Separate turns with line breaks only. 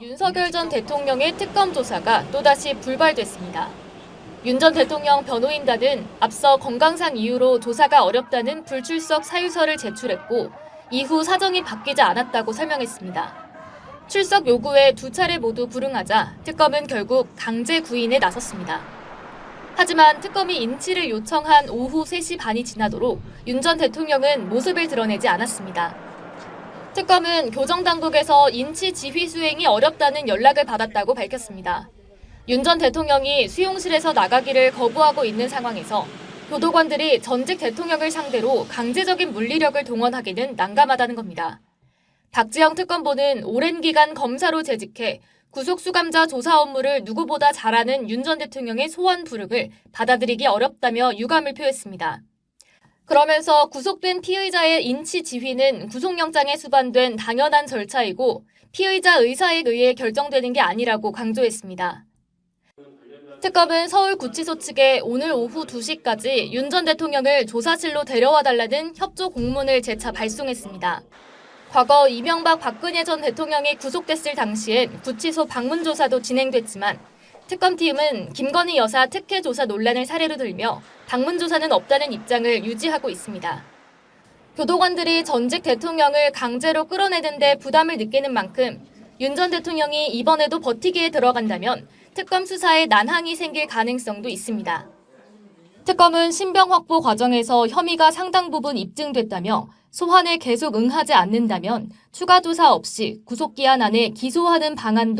윤석열 전 대통령의 특검 조사가 또다시 불발됐습니다. 윤 전 대통령 변호인단은 앞서 건강상 이유로 조사가 어렵다는 불출석 사유서를 제출했고 이후 사정이 바뀌지 않았다고 설명했습니다. 출석 요구에 두 차례 모두 불응하자 특검은 결국 강제 구인에 나섰습니다. 하지만 특검이 인치를 요청한 오후 3시 반이 지나도록 윤 전 대통령은 모습을 드러내지 않았습니다. 특검은 교정당국에서 인치 지휘 수행이 어렵다는 연락을 받았다고 밝혔습니다. 윤 전 대통령이 수용실에서 나가기를 거부하고 있는 상황에서 교도관들이 전직 대통령을 상대로 강제적인 물리력을 동원하기는 난감하다는 겁니다. 박지영 특검보는 오랜 기간 검사로 재직해 구속수감자 조사 업무를 누구보다 잘하는 윤 전 대통령의 소환 부름을 받아들이기 어렵다며 유감을 표했습니다. 그러면서 구속된 피의자의 인치 지휘는 구속영장에 수반된 당연한 절차이고 피의자 의사에 의해 결정되는 게 아니라고 강조했습니다. 특검은 서울구치소 측에 오늘 오후 2시까지 윤 전 대통령을 조사실로 데려와 달라는 협조 공문을 재차 발송했습니다. 과거 이명박 박근혜 전 대통령이 구속됐을 당시엔 구치소 방문 조사도 진행됐지만 특검팀은 김건희 여사 특혜 조사 논란을 사례로 들며 방문 조사는 없다는 입장을 유지하고 있습니다. 교도관들이 전직 대통령을 강제로 끌어내는데 부담을 느끼는 만큼 윤 전 대통령이 이번에도 버티기에 들어간다면 특검 수사에 난항이 생길 가능성도 있습니다. 특검은 신병 확보 과정에서 혐의가 상당 부분 입증됐다며 소환에 계속 응하지 않는다면 추가 조사 없이 구속기한 안에 기소하는 방안도